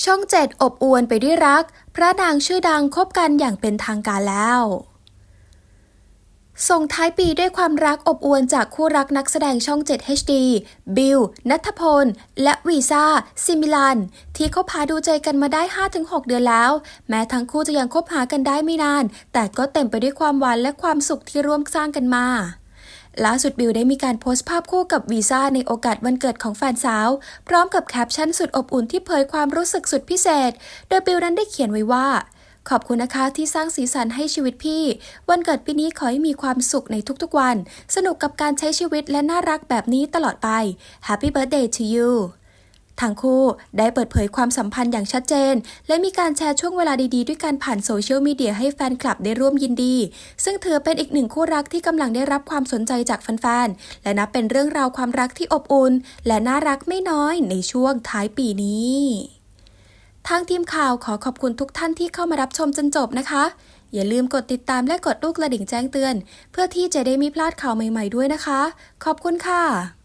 ช่องเจ็ดอบอวนไปด้วยรัก พระนางชื่อดังคบกันอย่างเป็นทางการแล้ว ส่งท้ายปีด้วยความรักอบอวลจากคู่รักนักแสดงช่อง 7 HD บิล นัทพล และวีซ่า ซิมิลัน ที่คบหาดูใจกันมาได้ 5-6 เดือนแล้ว แม้ทั้งคู่จะยังคบหากันได้ไม่นาน แต่ก็เต็มไปด้วยความหวานและความสุขที่ร่วมสร้างกันมา ล่าสุดบิลได้มีการโพสต์ภาพคู่กับวีซ่าในโอกาสวันเกิดของแฟนสาว พร้อมกับแคปชั่นสุดอบอุ่นที่เผยความรู้สึกสุดพิเศษ โดยบิลนั้นได้เขียนไว้ว่า ขอบคุณนะคะที่สร้างสีสันให้ชีวิตพี่ วันเกิดปีนี้ขอให้มีความสุขในทุกๆวัน สนุกกับการใช้ชีวิตและน่ารักแบบนี้ตลอดไป Happy Birthday to you ทั้งคู่ได้เปิดเผยความสัมพันธ์อย่างชัดเจน และมีการแชร์ช่วงเวลาดีๆ ด้วยการผ่านโซเชียลมีเดียให้แฟนคลับได้ร่วมยินดี ซึ่งถือเป็นอีกหนึ่งคู่รักที่กำลังได้รับความสนใจจากแฟนๆ และนับเป็นเรื่องราวความรักที่อบอุ่น และน่ารักไม่น้อยในช่วงท้ายปีนี้ทางทีมข่าวขอขอบคุณทุกท่านที่เข้ามารับชมจนจบนะคะ อย่าลืมกดติดตามและกดลูกกระดิ่งแจ้งเตือน เพื่อที่จะได้ไม่พลาดข่าวใหม่ๆด้วยนะคะ ขอบคุณค่ะ